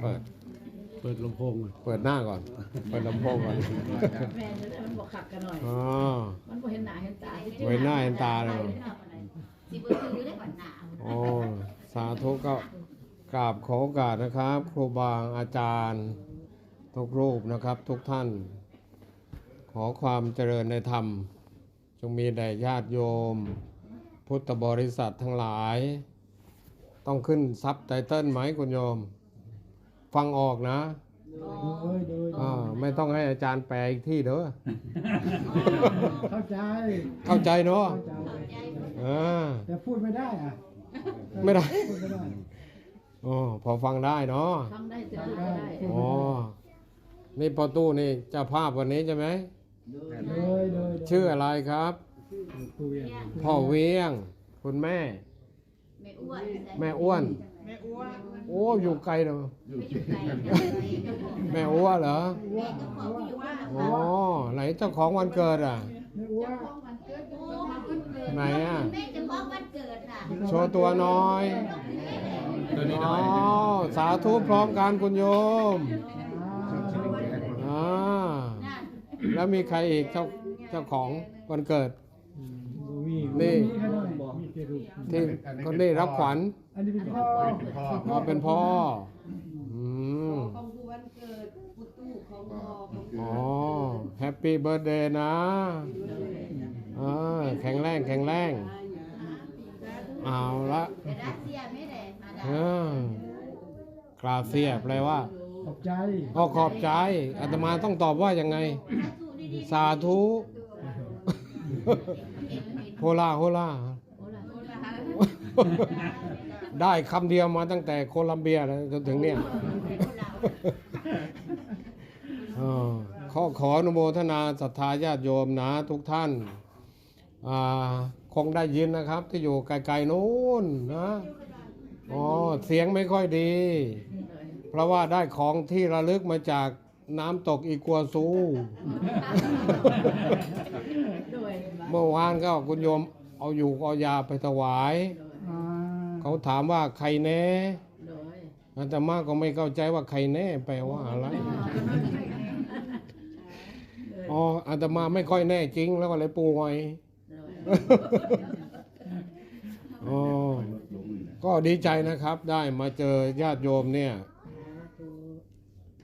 เปิด เปิดลำโพงก่อนเปิดหน้าก่อน เปิดลำโพงก่อนแม่จะได้มันบอกขักกันหน่อย อ๋อ มันบ่เห็นหน้าเห็นตาไว้หน้าเห็นตาเลย สิเบอร์ซื้อได้ก่อนหนาโอ้สาธุก็กราบขอโอกาสนะครับ ครูบาอาจารย์ ทุกรูปนะครับ ทุกท่าน ขอความเจริญในธรรม จงมีแด่ญาติโยม พุทธบริษัททั้งหลาย ต้องขึ้นซับไตเติ้ลไหมคุณโยม ฟังออกนะโดยโดยอ่าไม่ต้องให้อาจารย์แปลอีกที่เด้อเข้าใจเข้าใจเนาะเข้าใจอ่าแต่พูดไม่ได้อะไม่ได้พูดไม่ได้อ๋อพอฟังได้เนาะทำได้แต่พูดไม่ได้อ๋อนี่พอตู้นี่เจ้าภาพวันนี้ใช่ไหมโดยโดยโดยชื่ออะไรครับคุยพ่อเวียง คุณแม่ไม่อ้วนแม่อ้วน โอ้อยู่ไกลเนาะไม่อยู่ไกลแม่อ้วนเหรอแม่ก็บอกว่าอยู่ว่าอ๋อไหนเจ้าของวันเกิดอะไม่อ้วนไหนอะ แม่จะบอกวันเกิดน่ะโชว์ตัวน้อยอ๋อสาธุพร้อมกันคุณโยมอ่านั่นแล้วมีใครอีกเจ้าเจ้าของวันเกิดมีนี่มีแค่นั้ นมีแค่รูปที่คนนี้รับขวัญอันนี้เป็นพ่ออ๋อเป็นพ่ออืมของผู้วันเกิดผู้ตู้ของพ่อของอ๋อแฮปปี้เบิร์ดเดย์นะอ่าแข็งแรงแข็งแรงเอาละแต่รัสเซียไม่ได้มาดาเออกราเซียแปลว่า ขอบใจอ๋อขอบใจอาตมาต้องตอบว่ายังไงสู้ดีสาธุโฮลาโฮลาโอ้ล่ะ ได้คำเดียวมาตั้งแต่โคลัมเบียแล้วจนถึงเนี่ยๆคนเราเออขอขออนุโมทนาศรัทธาญาติโยมนะทุกท่านอ่าคงได้ยินนะครับ ที่อยู่ไกลๆนู้นนะอ๋อเสียงไม่ค่อยดี เพราะว่าได้ของที่ระลึกมาจากน้ำตกอีกัวซูโดยเมื่อวานก็คุณโยมเอาอยู่เอายาไปถวายอ่า เขาถามว่าใครแน่โดยอาตมาก็ไม่เข้าใจว่าใครแน่แปลว่าอะไรอ๋ออาตมาไม่ค่อยแน่จริง แล้วก็เลยป่วยโดยอ๋อก็ดีใจนะครับ ได้มาเจอญาติโยมเนี่ย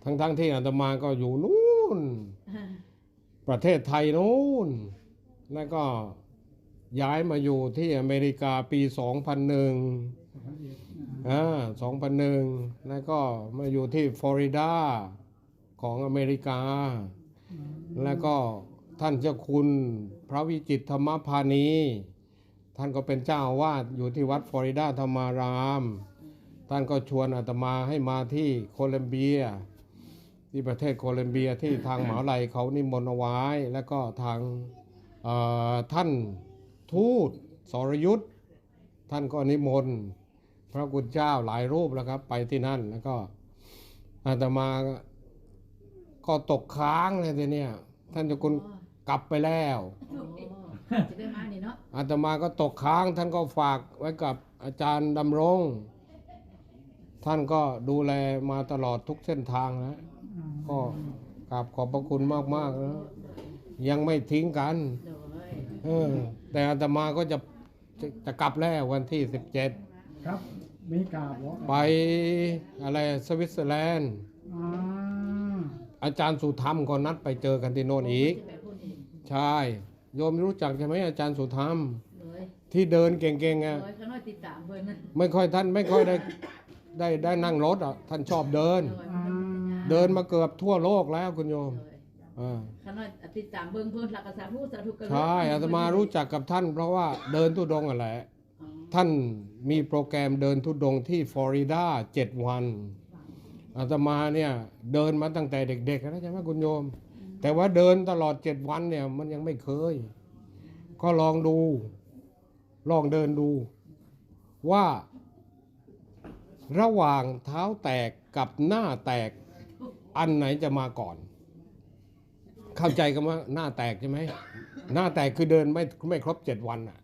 ทั้งๆทที่อาตมาก็อยู่นู่น ประเทศไทยนู่นแล้วก็ ย้ายมาอยู่ที่อเมริกาปี 2001อ่า2001 แล้วก็มาอยู่ที่ฟลอริดาของอเมริกา แล้วก็ท่านเจ้าคุณพระวิจิตรธรรมพานี ท่านก็เป็นเจ้าอาวาสอยู่ที่วัดฟลอริดาธรรมาราม ท่านก็ชวนอาตมาให้มาที่โคลัมเบีย ที่ประเทศโคลัมเบียที่ทางหมหาลัยเขานิมนต์เอาไว้ แล้วก็ทางเอ่อท่าน ทูตสรยุทธ์ท่านก็นิมนต์พระกุณเจ้าหลายรูปแล้วครับ ไปที่นั่นแล้วก็อาตมาก็ตกค้างเลยทีเนี้ยท่านเจ้าคุณกลับไปแล้วจะได้มานี่เนาะอาตมาก็ตกค้างท่านก็ฝากไว้กับอาจารย์ดำรง ท่านก็ดูแลมาตลอดทุกเส้นทางนะก็กราบขอบพระคุณมากๆนะยังไม่ทิ้งกันโดย เออ แต่อาตมาก็จะจะจะกลับแล้ววันที่17ครับ มีกราบเหรอไปอะไรสวิตเซอร์แลนด์ อ่าอาจารย์สุธรรมก็นัดไปเจอกันที่โน่นอีกที่แบบพูดอีกใช่โยมรู้จักใช่ไหมอาจารย์สุธรรมโดยที่เดินเก่งๆอะโดยข้างนอกติดตามเพิ่นนั่นไม่ค่อยท่านไม่ค่อยได้ได้ได้นั่งรถอะท่านชอบเดินโดยอ่าเดินมาเกือบทั่วโลกแล้วคุณโยมโดยอ่า ข้างนอกติดตามเบิ่งเพิ่นหลักกษาธุสาธุกันใช่อาตมารู้จักกับท่าน เพราะว่าเดินทุดงค์อะแหละท่านมีโปรแกรมเดินทุดงค์ที่ฟลอริดาเจ็ดวันอาตมาเนี่ยเดินมาตั้งแต่เด็กๆนะใช่ไหมคุณโยม แต่ว่าเดินตลอดเจ็ดวันเนี่ย มันยังไม่เคย ก็ลองดู ลองเดินดู ว่าระหว่างเท้าแตกกับหน้าแตกอันไหนจะมาก่อน เข้าใจกันว่าหน้าแตกใช่ไหมหน้าแตกคือเดินไม่ไม่ครบเจ็ดวันอะ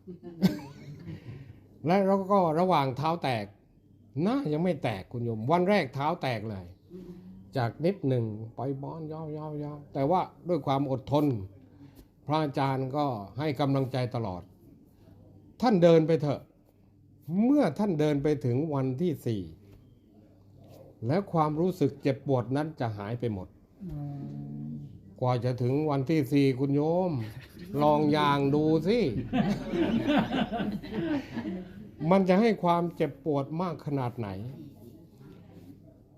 และเราก็ระหว่างเท้าแตกหน้ายังไม่แตกคุณโยม วันแรกเท้าแตกเลย จากนิดหนึ่งไปบอนยาวยาวยาวแต่ว่าด้วยความอดทน พระอาจารย์ก็ให้กำลังใจตลอด ท่านเดินไปเถอะ เมื่อท่านเดินไปถึงวันที่สี่แล้วความรู้สึกเจ็บปวดนั้นจะหายไปหมดอืม กว่าจะถึงวันที่สี่คุณโยม ลองยางดูสิ มันจะให้ความเจ็บปวดมากขนาดไหน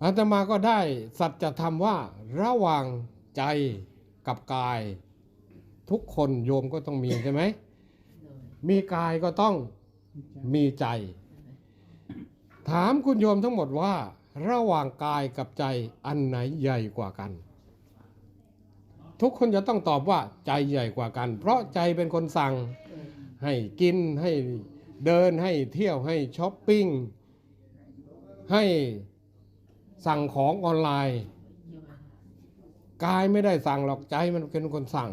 อาตมาก็ได้ สัจธรรมว่า ระหว่างใจกับกาย ทุกคนโยมก็ต้องมีใช่ไหม มีกายก็ต้องมีใจ ถามคุณโยมทั้งหมดว่า ระหว่างกายกับใจอันไหนใหญ่กว่ากัน ทุกคนจะต้องตอบว่าใจใหญ่กว่ากัน เพราะใจเป็นคนสั่งให้กินให้เดินให้เที่ยวให้ช้อปปิ้งให้สั่งของออนไลน์กายไม่ได้สั่งหรอกใจมันเป็นคนสั่ง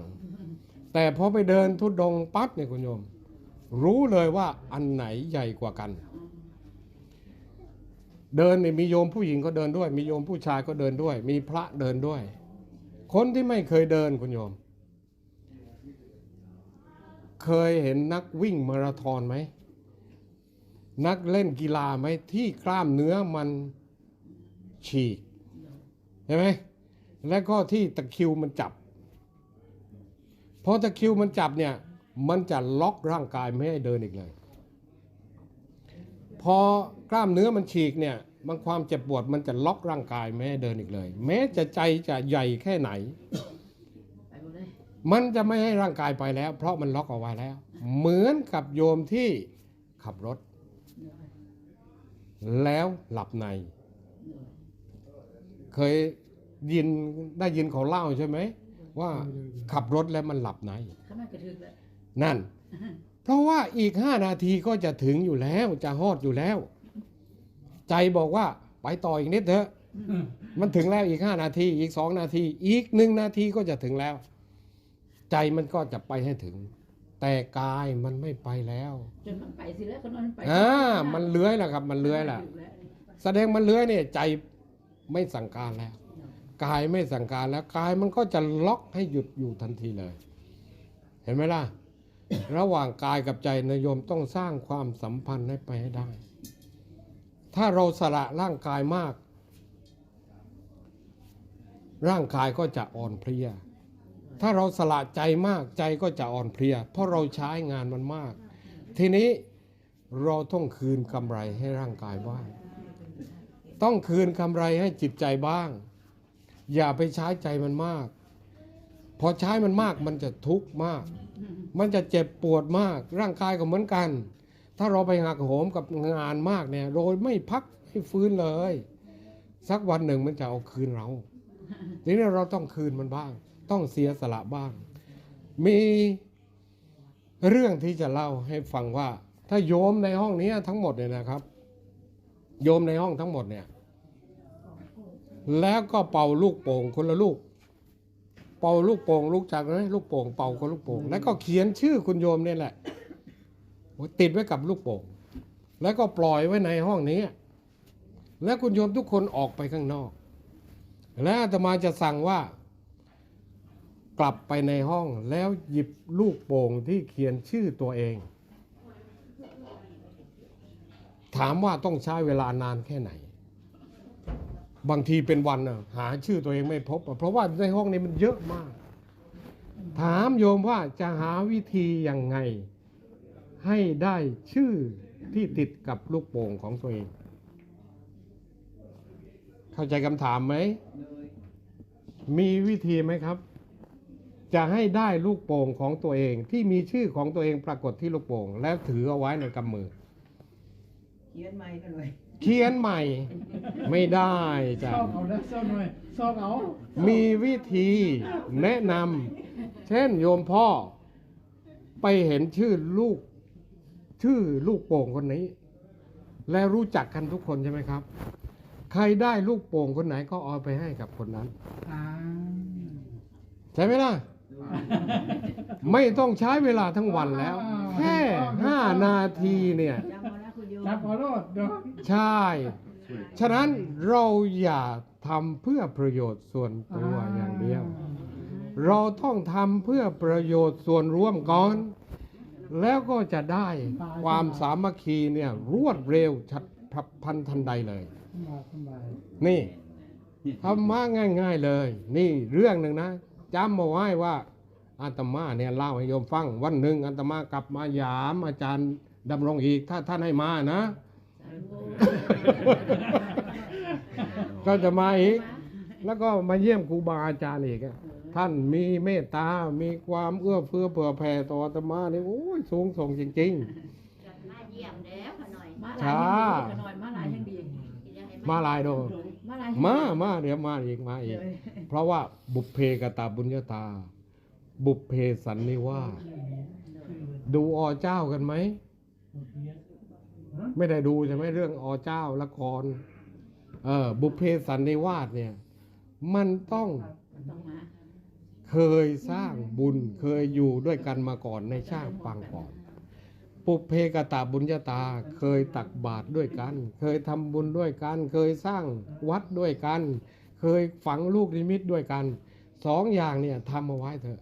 แต่พอไปเดินทุดงปั๊บเนี่ยคุณโยม รู้เลยว่าอันไหนใหญ่กว่ากัน เดินเนี่ยมีโยมผู้หญิงก็เดินด้วย มีโยมผู้ชายก็เดินด้วย มีพระเดินด้วย คนที่ไม่เคยเดินคุณโยม เคยเห็นนักวิ่งมาราธอนไหม นักเล่นกีฬาไหมที่กล้ามเนื้อมันฉีกใช่ไหมแล้วก็ที่ตะคิวมันจับพอตะคิวมันจับเนี่ยมันจะล็อกร่างกายไม่ให้เดินอีกเลย พอกล้ามเนื้อมันฉีกเนี่ย มันความเจ็บปวดมันจะล็อกร่างกายไม่ให้เดินอีกเลย แม้จะใจจะใหญ่แค่ไหนไปหมดเลยมันจะไม่ให้ร่างกายไปแล้ว เพราะมันล็อกเอาไว้แล้ว เหมือนกับโยมที่ขับรถ แล้วหลับใน เคยยินได้ยินเขาเล่าใช่ไหม ว่าขับรถแล้วมันหลับในข้ามันกระทึกแล้วนั่น เพราะว่าอีกห้านาทีก็จะถึงอยู่แล้วจะฮอดอยู่แล้ว ใจบอกว่าไปต่ออีกนิดเถอะ มันถึงแล้วอีกห้านาที อีกสองนาที อีกหนึ่งนาทีก็จะถึงแล้ว ใจมันก็จะไปให้ถึง แต่กายมันไม่ไปแล้วจนมันไปสิแล้วคนนั้นมันไปอ่ามันเลื้อยแล้วครับ มันเลื้อยแล้วแสดงมันเลื้อยเนี่ย ใจไม่สั่งการแล้ว กายไม่สั่งการแล้วกายมันก็จะล็อกให้หยุดอยู่ทันทีเลย เห็นไหมล่ะ ระหว่างกายกับใจนายโยมต้องสร้างความสัมพันธ์ให้ไปให้ได้ ถ้าเราสละร่างกายมาก ร่างกายก็จะอ่อนเพลีย ถ้าเราสละใจมากใจก็จะอ่อนเพลีย เพราะเราใช้งานมันมาก ทีนี้เราต้องคืนกำไรให้ร่างกายบ้าง ต้องคืนกำไรให้จิตใจบ้าง อย่าไปใช้ใจมันมาก พอใช้มันมากมันจะทุกข์มาก มันจะเจ็บปวดมาก ร่างกายก็เหมือนกัน ถ้าเราไปหักโหมกับงานมากเนี่ยโดยไม่พักให้ฟื้นเลย สักวันหนึ่งมันจะเอาคืนเราทีนี้เราต้องคืนมันบ้าง ต้องเสียสละบ้าง มีเรื่องที่จะเล่าให้ฟังว่า ถ้าโยมในห้องนี้ทั้งหมดเนี่ยนะครับ โยมในห้องทั้งหมดเนี่ย แล้วก็เป่าลูกโป่งคนละลูก เป่าลูกโป่งลูกจากไหมลูกโป่งเป่าคนลูกโป่งแล้วก็เขียนชื่อคุณโยมเนี่ยแหละ ติดไว้กับลูกโป่งแล้วก็ปล่อยไว้ในห้องนี้ แล้วคุณโยมทุกคนออกไปข้างนอก แล้วอาตมาจะสั่งว่ากลับไปในห้องแล้วหยิบลูกโป่งที่เขียนชื่อตัวเอง ถามว่าต้องใช้เวลานานแค่ไหน บางทีเป็นวันหาชื่อตัวเองไม่พบ เพราะว่าในห้องนี้มันเยอะมาก ถามโยมว่าจะหาวิธียังไง ให้ได้ชื่อที่ติดกับลูกโป่งของตัวเอง เข้าใจคำถามไหม มีวิธีไหมครับ จะให้ได้ลูกโป่งของตัวเอง ที่มีชื่อของตัวเองปรากฏที่ลูกโป่ง แล้วถือเอาไว้ในกำมือ เขียนใหม่กันเลยเขียนใหม่ ไม่ได้จ้ะ ชอบเอาแล้วชอบหน่อยชอบเอามีวิธีแนะนำเช่นโยมพ่อ ไปเห็นชื่อลูก ชื่อลูกโป่งคนนี้ และรู้จักกันทุกคนใช่ไหมครับ ใครได้ลูกโป่งคนไหนก็เอาไปให้กับคนนั้นอ่าใช่ไหมล่ะ ไม่ต้องใช้เวลาทั้งวันแล้ว แค่ห้านาทีเนี่ยจำมาแล้วคุณโยมจับขอโทษเดี๋ยวใช่ ฉะนั้นเราอย่าทำเพื่อประโยชน์ส่วนตัวอย่างเดียว เราต้องทำเพื่อประโยชน์ส่วนร่วมก่อน แล้วก็จะได้ความสามัคคีเนี่ยรวดเร็วชัดพลับพลันทันใดเลยสบายสบายนี่ธรรมะง่าย ๆเลย นี่เรื่องหนึ่งนะจำมาไว้ว่าอาตมาเนี่ยเล่าให้โยมฟัง วันหนึ่งอาตมากลับมาหยามอาจารย์ดำรงอีกถ้าท่านให้มานะ ก็จะมาอีก แล้วก็มาเยี่ยมครูบาอาจารย์อีกอะ ท่านมีเมตตา มีความเอื้อเฟื้อเผื่อแผ่ต่ออาตมาเนี่ยโอ้ยสูงส่งจริงมาเยี่ยมแล้วขะหน่อยมาหลายยังดีขน่อยมาหลายยังดีกินยังไงๆมาหลายโดมาหลายมามาเดี๋ยวมาอีกมาอีก เพราะว่าบุพเพกตาบุญญาตา บุพเพสันนิวาสดูอเจ้ากันไหม ไม่ได้ดูใช่ไหมเรื่องอเจ้าละคร เออบุพเพสันนิวาสเนี่ย มันต้องต้องมา เคยสร้างบุญเคยอยู่ด้วยกันมาก่อนในชาติปางก่อน ปุเพกตาบุญญาตาเคยตักบาตรด้วยกัน เคยทำบุญด้วยกัน เคยสร้างวัดด้วยกัน เคยฝังลูกนิมิตด้วยกันสองอย่างเนี่ยทำเอาไว้เถอะ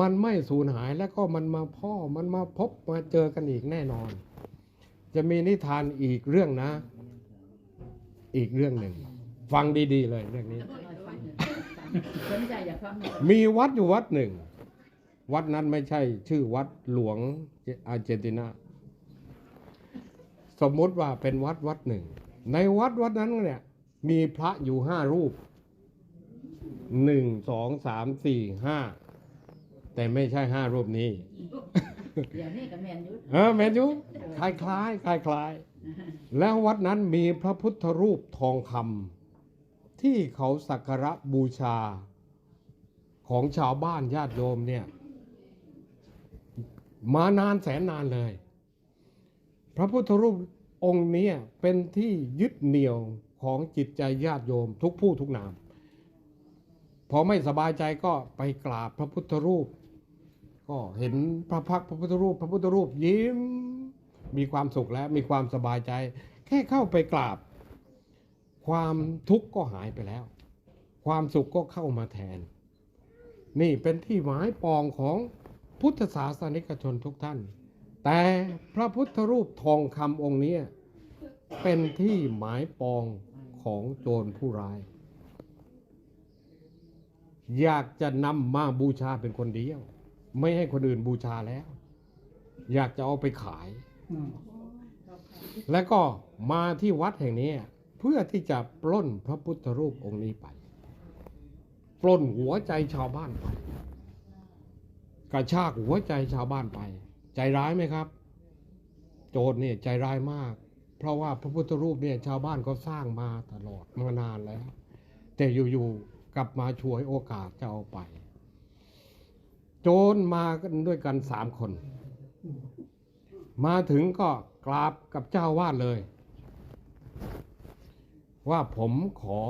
มันไม่สูญหายแล้วก็มันมาพ่อมันมาพบมาเจอกันอีกแน่นอน จะมีนิทานอีกเรื่องนะ อีกเรื่องหนึ่ง ฟังดี ๆ เลยเรื่องนี้ สนใจอยากฟังหน่อยมีวัดอยู่วัดหนึ่ง วัดนั้นไม่ใช่ชื่อวัดหลวงอาร์เจนตินาสมมุติว่าเป็นวัดวัดหนึ่ง ในวัดวัดนั้นเนี่ย มีพระอยู่ห้ารูปหนึ่งสองสามสี่ห้าแต่ไม่ใช่ห้ารูปนี้ เดี๋ยวนี้กับแมนยุทธเออแมนยูคล้ายคล้ายคล้ายคล้ายๆแล้ววัดนั้นมีพระพุทธรูปทองคำ ที่เขาสักการะบูชาของชาวบ้านญาติโยมเนี่ย มานานแสนนานเลย พระพุทธรูปองค์นี้เป็นที่ยึดเหนี่ยวของจิตใจญาติโยมทุกผู้ทุกนาม พอไม่สบายใจก็ไปกราบพระพุทธรูป ก็เห็นพระพักพระพุทธรูป พระพุทธรูปยิ้มมีความสุขแล้วมีความสบายใจ แค่เข้าไปกราบ ความทุกข์ก็หายไปแล้ว ความสุขก็เข้ามาแทน นี่เป็นที่หมายปองของพุทธศาสนิกชนทุกท่าน แต่พระพุทธรูปทองคำองค์เนี้ยเป็นที่หมายปองของโจรผู้ร้าย อยากจะนำมาบูชาเป็นคนเดียว ไม่ให้คนอื่นบูชาแล้ว อยากจะเอาไปขายอืมแล้วก็มาที่วัดแห่งนี้ เพื่อที่จะปล้นพระพุทธรูปองค์นี้ไป ปล้นหัวใจชาวบ้านไป กระชากหัวใจชาวบ้านไป ใจร้ายไหมครับ โจรเนี่ยใจร้ายมาก เพราะว่าพระพุทธรูปเนี่ยชาวบ้านก็สร้างมาตลอดมานานแล้ว แต่อยู่ๆกลับมาช่วยโอกาสจะเอาไป โจรมากันด้วยกันสามคน มาถึงก็กราบกับเจ้าวาดเลย ว่าผมขอ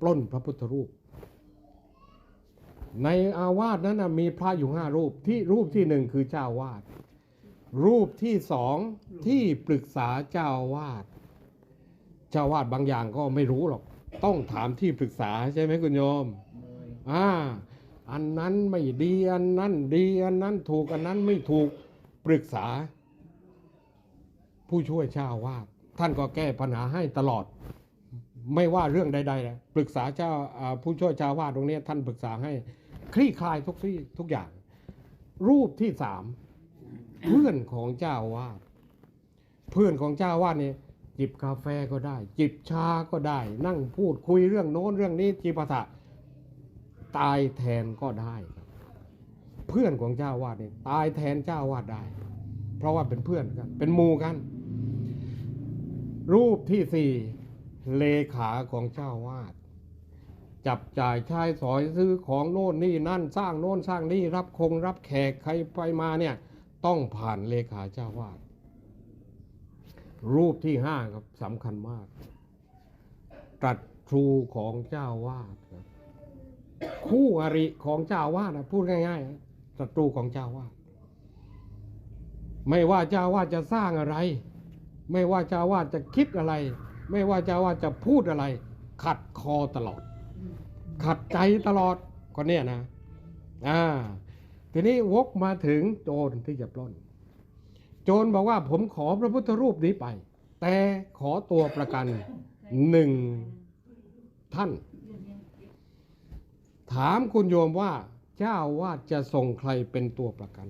ปล้นพระพุทธรูป ในอาวาสนั้นมีพระอยู่ห้ารูปที่รูปที่หนึ่งคือเจ้าวาด รูปที่สองที่ปรึกษาเจ้าวาด เจ้าวาดบางอย่างก็ไม่รู้หรอก ต้องถามที่ปรึกษาใช่ไหมคุณโยมอ่าอันนั้นไม่ดีอันนั้นดีอันนั้นถูกอันนั้นไม่ถูกปรึกษา ผู้ช่วยเจ้าวาดท่านก็แก้ปัญหาให้ตลอด ไม่ว่าเรื่องใดๆนะปรึกษาเจ้าผู้ช่วยเจ้าอาวาดตรงนี้ท่านปรึกษาให้ คลี่คลายทุกที่ทุกอย่าง รูปที่สามเพื่อนของเจ้าวาดเพื่อนของเจ้าวาดเนี่ยจิบกาแฟก็ได้ จิบชาก็ได้ นั่งพูดคุยเรื่องโน้นเรื่องนี้จีปาถะตายแทนก็ได้ เพื่อนของเจ้าวาดเนี่ยตายแทนเจ้าวาดได้ เพราะว่าเป็นเพื่อนกันเป็นมูกัน รูปที่สี่ เลขาของเจ้าวาดจับจ่ายใช้สอยซื้อของโน่นนี่นั่นสร้างโน่นสร้างนี่รับคงรับแขกใครไปมาเนี่ยต้องผ่านเลขาเจ้าวาดรูปที่ห้าครับสำคัญมากตรัสครูของเจ้าวาดครับคู่อริของเจ้าวาดนะพูดง่ายๆศัตรูของเจ้าวาดไม่ว่าเจ้าวาดจะสร้างอะไร ไม่ว่าเจ้าวาดจะคิดอะไร ไม่ว่าจ้าวาจะพูดอะไร ขัดคอตลอด ขัดใจตลอดก็เนี่ยนะอ่าทีนี้วกมาถึงโจรที่จะปล้น โจรบอกว่าผมขอพระพุทธรูปนี้ไป แต่ขอตัวประกันหนึ่งท่าน ถามคุณโยมว่าเจ้าวาดจะส่งใครเป็นตัวประกัน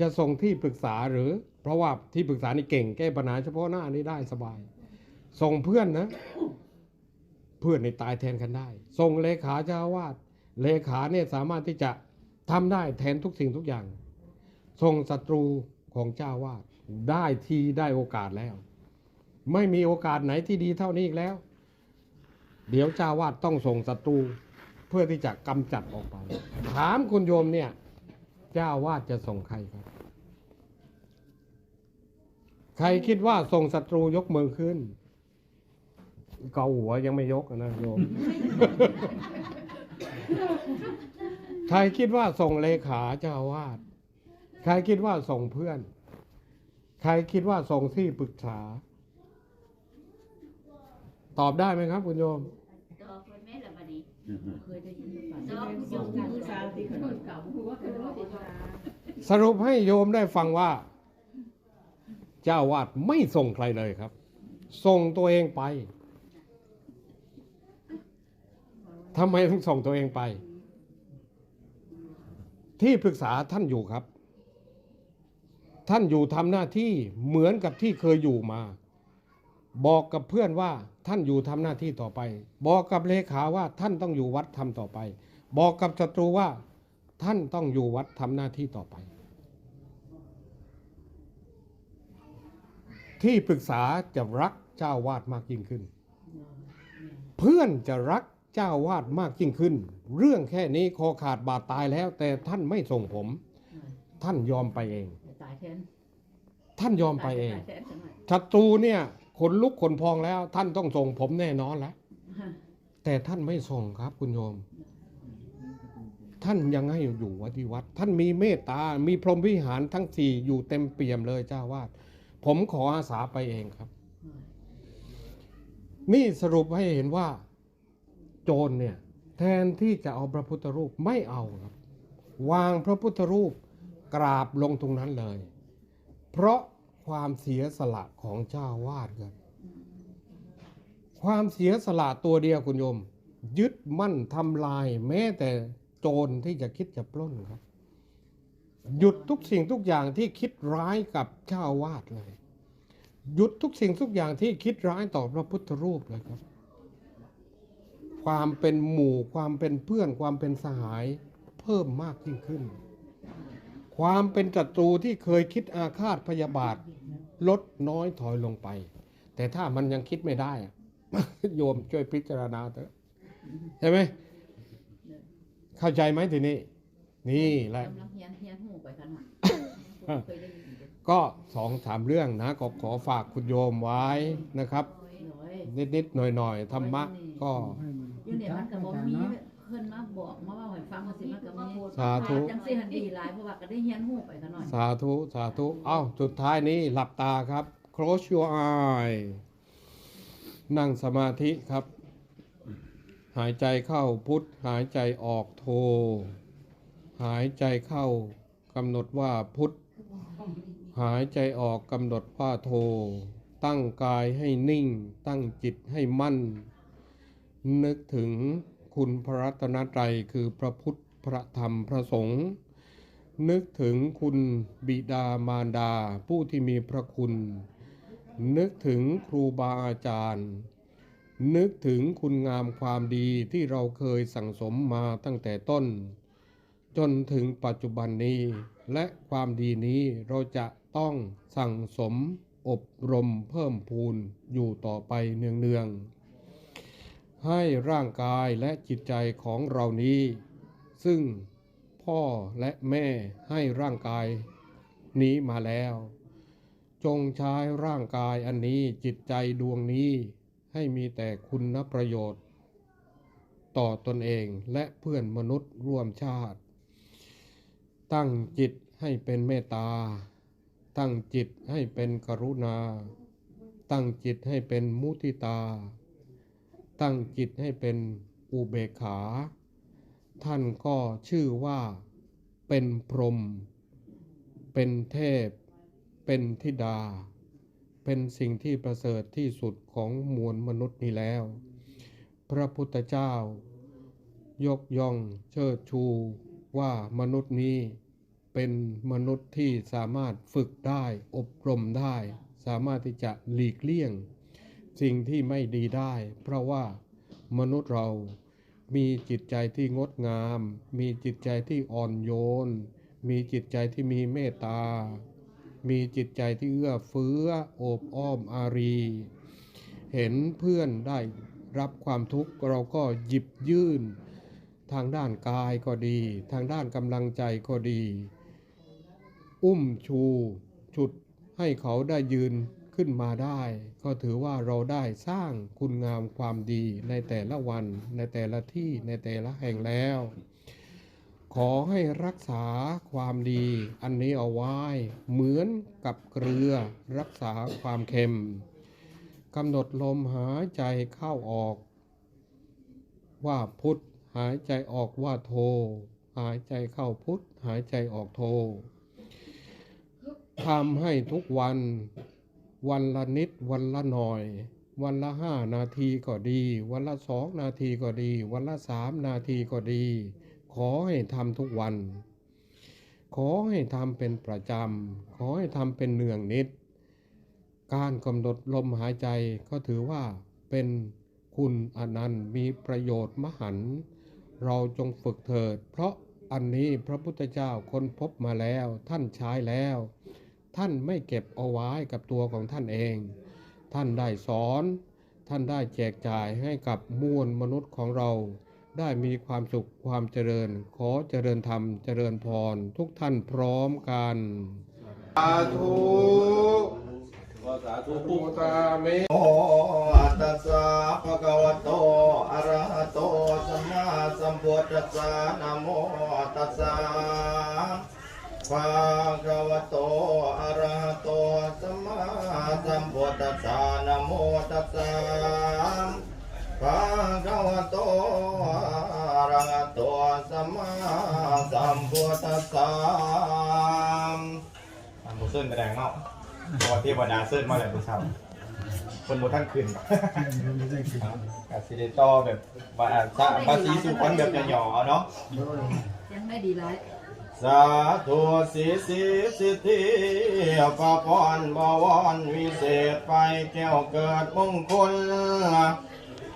จะส่งที่ปรึกษาหรือ เพราะว่าที่ปรึกษานี่เก่งแก้ปัญหาเฉพาะหน้านี้ได้สบาย ส่งเพื่อนนะ เพื่อนในตายแทนกันได้ ส่งเลขาเจ้าวาดเลขาเนี่ยสามารถที่จะทำได้แทนทุกสิ่งทุกอย่าง ส่งศัตรูของเจ้าวาดได้ทีได้โอกาสแล้ว ไม่มีโอกาสไหนที่ดีเท่านี้อีกแล้ว เดี๋ยวเจ้าวาดต้องส่งศัตรูเพื่อที่จะกำจัดออกไป ถามคุณโยมเนี่ย เจ้าอาวาดจะส่งใครครับ ใครคิดว่าส่งศัตรูยกมือขึ้น เกาหัวยังไม่ยกอะนะโยมใครคิดว่าส่งเลขาเจ้าอาวาด ใครคิดว่าส่งเพื่อน ใครคิดว่าส่งที่ปรึกษา ตอบได้ไหมครับ คุณโยมดอกไว้แม่ละบัดนี้เคยได้ยินมาดอกโยยมกกันมือสาวที่ขนคมนเก่าพูดว่าเป็นรู้ติดตาสรุปให้โยมได้ฟังว่า เจ้าวาดไม่ส่งใครเลยครับ ส่งตัวเองไป ทำไมต้องส่งตัวเองไป ที่ปรึกษาท่านอยู่ครับ ท่านอยู่ทำหน้าที่เหมือนกับที่เคยอยู่มา บอกกับเพื่อนว่าท่านอยู่ทำหน้าที่ต่อไป บอกกับเลขาว่าท่านต้องอยู่วัดทำต่อไป บอกกับศัตรูว่า ท่านต้องอยู่วัดทำหน้าที่ต่อไป ที่ปรึกษาจะรักเจ้าวาดมากยิ่งขึ้น เพื่อนจะรัก จ้าวาดมากยิ่งขึ้น เรื่องแค่นี้คอขาดบาดตายแล้ว แต่ท่านไม่ส่งผม ท่านยอมไปเอง ตายแทนท่านยอมไปเองตายแทนกันหน่อยศัตรูเนี่ยขนลุกขนพองแล้ว ท่านต้องส่งผมแน่นอนแล้วแต่ท่านไม่ส่งครับคุณโยม ท่านยังให้อยู่วัดที่วัด ท่านมีเมตตา มีพรหมวิหารทั้งสี่อยู่เต็มเปี่ยมเลยเจ้าวาด ผมขออาสาไปเองครับ นี่สรุปให้เห็นว่า โจรเนี่ยแทนที่จะเอาพระพุทธรูปไม่เอาครับ วางพระพุทธรูปกราบลงตรงนั้นเลย เพราะความเสียสละของเจ้าวาดครับความเสียสละตัวเดียวคุณโยม ยึดมั่นทำลาย แม้แต่โจรที่จะคิดจะปล้นครับ หยุดทุกสิ่งทุกอย่างที่คิดร้ายกับเจ้าวาดเลย หยุดทุกสิ่งทุกอย่างที่คิดร้ายต่อพระพุทธรูปเลยครับ ความเป็นหมู่ ความเป็นเพื่อน ความเป็นสหายเพิ่มมากยิ่งขึ้น ความเป็นศัตรูที่เคยคิดอาฆาตพยาบาท ลดน้อยถอยลงไป แต่ถ้ามันยังคิดไม่ได้อะโยมช่วยพิจารณาเถอะใช่ไหมเข้าใจไหมทีนี้ นี่แหละกำลังเฮียนเฮียนหูไปขนาดเคยได้ยินอยู่ก็สองสามเรื่องนะก็ขอฝากคุณโยมไว้นะครับน้อยนิด ๆ หน่อย ๆ ธรรมะก็อยู่ เนี่ยมันก็บ่มีเพิ่นมาบอกมาว่าให้ฟังว่าสิมันก็มีสาธุ จังซี่หันดีหลายเพราะว่าก็ได้เฮียนหูไปกันหน่อย สาธุ สาธุ เอ้า สุดท้ายนี้หลับตาครับ close your eye นั่งสมาธิครับ หายใจเข้าพุทธหายใจออกโท หายใจเข้ากำหนดว่าพุทธหายใจออกกำหนดว่าโท ตั้งกายให้นิ่ง ตั้งจิตให้มั่น นึกถึงคุณพระรัตนตรัยคือพระพุทธพระธรรมพระสงฆ์นึกถึงคุณบิดามารดาผู้ที่มีพระคุณ นึกถึงครูบาอาจารย์ นึกถึงคุณงามความดีที่เราเคยสั่งสมมาตั้งแต่ต้น จนถึงปัจจุบันนี้ และความดีนี้เราจะต้องสั่งสมอบรมเพิ่มพูนอยู่ต่อไปเนืองๆ ให้ร่างกายและจิตใจของเรานี้ ซึ่งพ่อและแม่ให้ร่างกายนี้มาแล้ว จงใช้ร่างกายอันนี้จิตใจดวงนี้ให้มีแต่คุณประโยชน์ ต่อตนเองและเพื่อนมนุษย์ร่วมชาติ ตั้งจิตให้เป็นเมตตา ตั้งจิตให้เป็นกรุณา ตั้งจิตให้เป็นมุทิตา ตั้งจิตให้เป็นอุเบกขา ท่านก็ชื่อว่าเป็นพรหมเป็นเทพ เป็นธิดา เป็นสิ่งที่ประเสริฐที่สุดของมวลมนุษย์นี้แล้ว พระพุทธเจ้า ยกย่องเชิดชูว่ามนุษย์นี้เป็นมนุษย์ที่สามารถฝึกได้อบรมได้ สามารถที่จะหลีกเลี่ยง สิ่งที่ไม่ดีได้ เพราะว่ามนุษย์เรามีจิตใจที่งดงาม มีจิตใจที่อ่อนโยน มีจิตใจที่มีเมตตา มีจิตใจที่เอื้อเฟื้อโอบอ้อมอารี เห็นเพื่อนได้รับความทุกข์เราก็หยิบยื่น ทางด้านกายก็ดี ทางด้านกำลังใจก็ดี อุ้มชู ฉุดให้เขาได้ยืน ขึ้นมาได้ ก็ถือว่าเราได้สร้างคุณงามความดีในแต่ละวัน ในแต่ละที่ในแต่ละแห่งแล้ว ขอให้รักษาความดีอันนี้เอาไว้ เหมือนกับเกลือรักษาความเค็มกำหนดลมหายใจเข้าออก ว่าพุทธหายใจออกว่าโท หายใจเข้าพุทธหายใจออกโททำให้ทุกวัน วันละนิดวันละหน่อย วันละห้านาทีก็ดี วันละสองนาทีก็ดี วันละสามนาทีก็ดี ขอให้ทำทุกวัน ขอให้ทำเป็นประจำ ขอให้ทำเป็นเนืองนิด การกำหนดลมหายใจก็ถือว่าเป็นคุณอนันต์มีประโยชน์มหันต์เราจงฝึกเถิด เพราะอันนี้พระพุทธเจ้าค้นพบมาแล้วท่านใช้แล้ว ท่านไม่เก็บเอาไว้กับตัวของท่านเอง ท่านได้สอน ท่านได้แจกจ่ายให้กับมวลมนุษย์ของเรา ได้มีความสุขความเจริญ ขอเจริญธรรมเจริญพร ทุกท่านพร้อมกันสาธุสาธุปูตาเมโอตัสสะภะคะวะโตอะระหะโตสัมมาสัมพุทธัสสะนะโมตัสสะ ภะคะวะโตอะระหะโตสัมมาสัมพุทธัสสะนะโมตัสสะภะคะวะโตอะระหะโตสัมมาสัมพุทธัสสะอันบุษนไปแดงเนาะเพราะว่าเทวดาเสิร์ชมาแล้วผู้ชาวคนบนท่านขึ้นกับซิเดตอแบบว่าอ่าสะภาษีสุพรรณแบบหย่อๆเอาเนาะยังไม่ดีไร สาธุสีสีสิทธิพระพรบวรวิเศษไปแก้วเกิดมงคล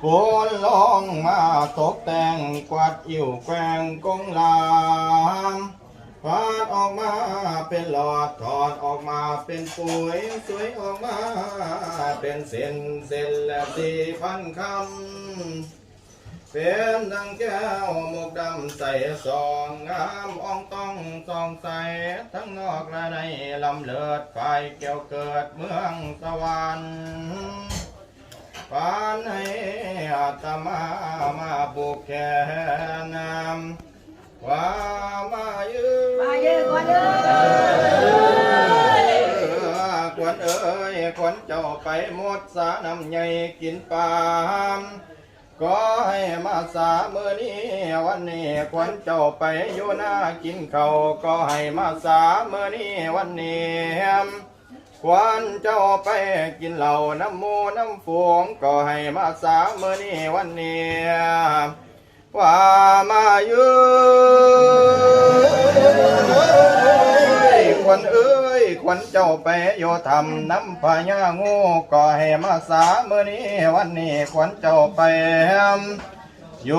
ปูนลองมาตกแต่งกวาดอิ่วแกงกงลามฟาดออกมาเป็นหลอดถอดออกมาเป็นปุ๋ยสวยออกมา เป็นเส้นเส้นและสีพันคำ เป็นดังแก้วหมกดำใสสองงามอ่องต้องสองใส ทั้งนอกและในลำเลิศไฟแก้วเกิดเมืองสวรรค์ปานให้อาตมามาบุกแขนนำว่ามายืนมาเยืนกวนเอ้ยกวนเอ้ยกวนเจ้าไปหมดสาน้ำใหญ่กินปาม ก็ให้มาสาเมื่อนี้วันนี้ควันเจ้าไปอยู่หน้ากินเขาวก็ให้มาสาเมื่อนี้วันนี้ควันเจ้าไปกินเหล้าน้ำหมูน้ำฟงก็ให้มาสาเมื่อนี้วันนี้ว่ามาอยู่ควันเอ้ ยควันเจ้าไปโยธรรมน้ำพญางูก็ให้มาสาเมื่อนี้วันนี้ควันเจ้าไปโย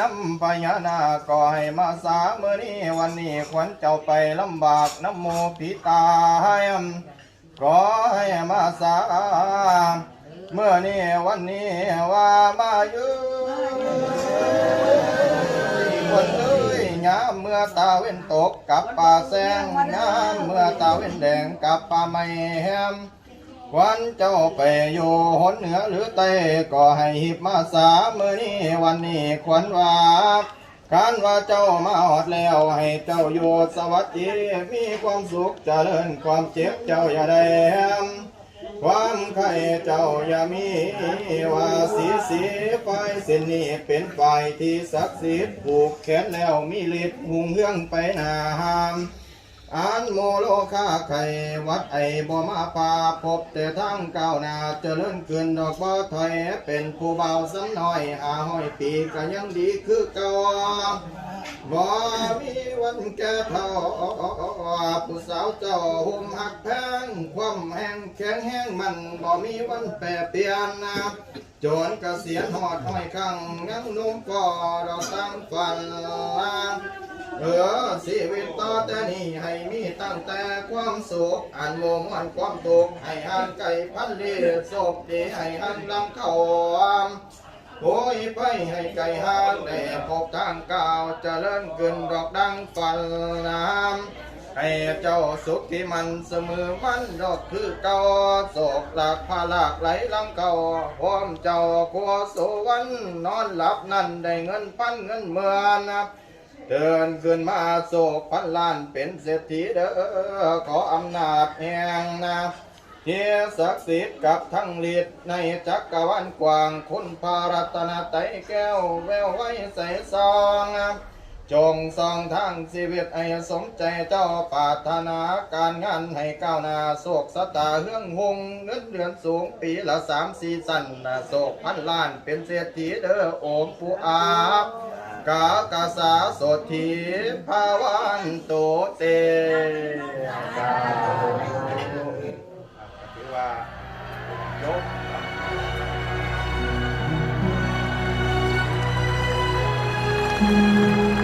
น้ำพญานาคก็ให้มาสาเมื่อนี้วันนี้ควันเจ้าไปลำบากน้ำโมพิตายก็ให้มาสาเมื่อนี้วันนี้ว่ามาอยู่ มเมื่อตาเว้นตกกับป่าแสงยามเมื่อตาเว้นแดงกับป่าไม้แฮมควันเจ้าไปอยู่หนเหนือหรือใต้ก็ให้หิบมาสาเมื่อนี้วันนี้ควันว่าการว่าเจ้ามาหอดแล้ว ให้เจ้าอยู่สวัสดีมีความสุขเจริญความเจ็บเจ้าอย่าได้แฮม ความไข่เจ้าอย่ามีว่าสีสีไฟเส้นนี้เป็นไฟที่ศักดิ์สิทธิ์ผูกแขนแล้วมีฤทธิ์หุงเฮืองไปหนาหาม อันโมโลคาไขวัดไอบ่มาปาพบแต่ทางก้าวนาเจริญขึ้นดอกบ่ถอยเป็นผู้เบาสันน้อยหาห้อยปีก็ยังดีคือเก่าบ่มีวันแก่เท่าผู้สาวเจ้าหุ่มหักแพงความแห้งแข็งแห้งมันบ่มีวันแปรเปลี่ยนนะจนเกษียณหอดห้อยข้างยังนุ่มก็เราตั้งฝันลา เออชีวิตต่อแต่นี้ให้มีตั้งแต่ความสุขอันโมมวนความทุกข์ให้หันไก่พันเลียศกดีให้หันลำเข้าโอ้ยไปให้ไก่หางได้พบทางก้าวเจริญขึ้นดอกดังฝันน้ำให้เจ้าสุขที่มันเสมอมันดอกคือเก่าโศกหลักพาหลากไหลลังเก่าพร้อมเจ้าขัวสวรรค์นอนหลับนั่นได้เงินพันเงินเมื่อนับ เดินขึ้นมาโศกพันล้านเป็นเศรษฐีเด้อขออำนาจแห่งนาเทียศักดิ์สิทธิ์กับทั้งฤทธิ์ในจักรวาลกว้างคุณพารัตนาไตแก้วแววไว้ใส่ซองจงส่องทางชีวิตให้สมใจเจ้าปรารถนาการงานให้ก้าวหน้าโศกสตาเฮืองหงเงินเดือนสูงปีละสามสี่สันนะโศกพันล้านเป็นเศรษฐีเด้อโอมผู้อา กากาสาโสธีภาวันโตเตสาถือว่ายก It